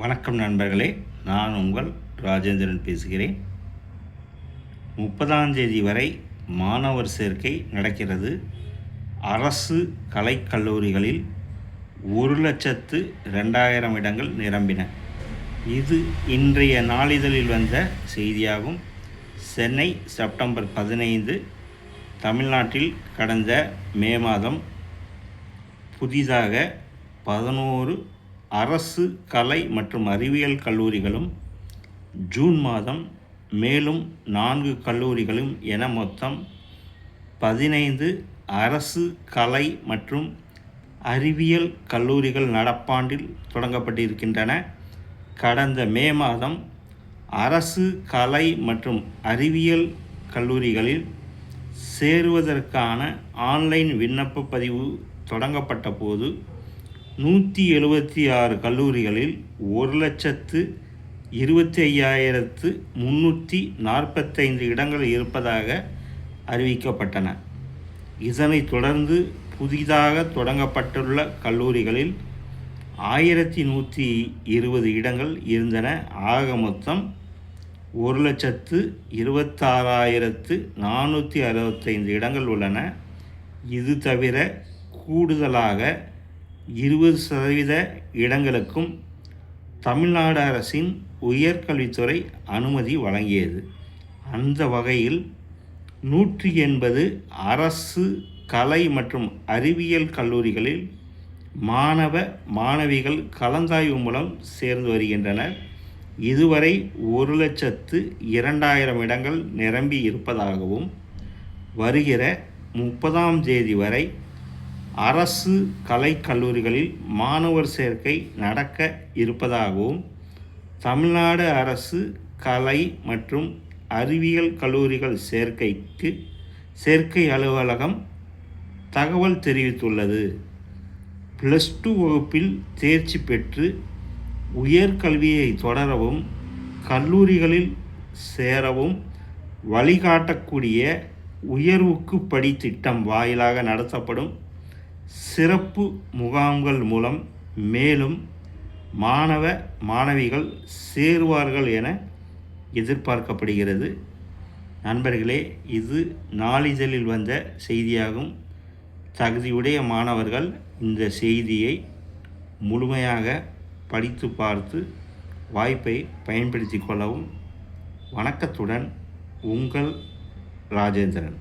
வணக்கம் நண்பர்களே நான் உங்கள் ராஜேந்திரன் பேசுகிறேன். முப்பதாம் தேதி வரை மாணவர் சேர்க்கை நடக்கிறது. அரசு கலைக்கல்லூரிகளில் ஒரு லட்சத்து ரெண்டாயிரம் இடங்கள் நிரம்பின. இது இன்றைய நாளிதழில் வந்த செய்தியாகும். சென்னை செப்டம்பர் பதினைந்து தமிழ்நாட்டில் கடந்த மே மாதம் புதிதாக பதினோரு அரசு கலை மற்றும் அறிவியல் கல்லூரிகளும் ஜூன் மாதம் மேலும் நான்கு கல்லூரிகளும் என மொத்தம் பதினைந்து அரசு கலை மற்றும் அறிவியல் கல்லூரிகள் நடப்பாண்டில் தொடங்கப்பட்டிருக்கின்றன. கடந்த மே மாதம் அரசு கலை மற்றும் அறிவியல் கல்லூரிகளில் சேருவதற்கான ஆன்லைன் விண்ணப்ப பதிவு தொடங்கப்பட்ட போது நூற்றி எழுபத்தி ஆறு கல்லூரிகளில் ஒரு லட்சத்து இருபத்தி ஐயாயிரத்து முந்நூற்றி நாற்பத்தைந்து இடங்கள் இருப்பதாக அறிவிக்கப்பட்டன. இதனைத் தொடர்ந்து புதிதாக தொடங்கப்பட்டுள்ள கல்லூரிகளில் ஆயிரத்தி நூற்றி இருபது இடங்கள் இருந்தன. ஆக மொத்தம் ஒரு லட்சத்து இருபத்தாறாயிரத்து நானூற்றி அறுபத்தைந்து இடங்கள் உள்ளன. இது தவிர கூடுதலாக இருபது சதவீத இடங்களுக்கும் தமிழ்நாடு அரசின் உயர்கல்வித்துறை அனுமதி வழங்கியது. அந்த வகையில் நூற்றி எண்பது அரசு கலை மற்றும் அறிவியல் கல்லூரிகளில் மாணவ மாணவிகள் கலந்தாய்வு மூலம் சேர்ந்து வருகின்றனர். இதுவரை ஒரு லட்சத்து இரண்டாயிரம் இடங்கள் நிரம்பி இருப்பதாகவும் வருகிற முப்பதாம் தேதி வரை அரசு கலைக்கல்லூரிகளில் மாணவர் சேர்க்கை நடக்க இருப்பதாகவும் தமிழ்நாடு அரசு கலை மற்றும் அறிவியல் கல்லூரிகள் சேர்க்கைக்கு சேர்க்கை அலுவலகம் தகவல் தெரிவித்துள்ளது. ப்ளஸ் டூ வகுப்பில் தேர்ச்சி பெற்று உயர்கல்வியை தொடரவும் கல்லூரிகளில் சேரவும் வழிகாட்டக்கூடிய உயர்வுக்கு படி திட்டம் வாயிலாக நடத்தப்படும். சிறப்பு முகாம்கள் மூலம் மேலும் மாணவ மாணவிகள் சேருவார்கள் என எதிர்பார்க்கப்படுகிறது. நண்பர்களே இது நாளிதழில் வந்த செய்தியாகும். தகுதியுடைய மாணவர்கள் இந்த செய்தியை முழுமையாக படித்து பார்த்து வாய்ப்பை பயன்படுத்தி கொள்ளவும். வணக்கத்துடன் உங்கள் ராஜேந்திரன்.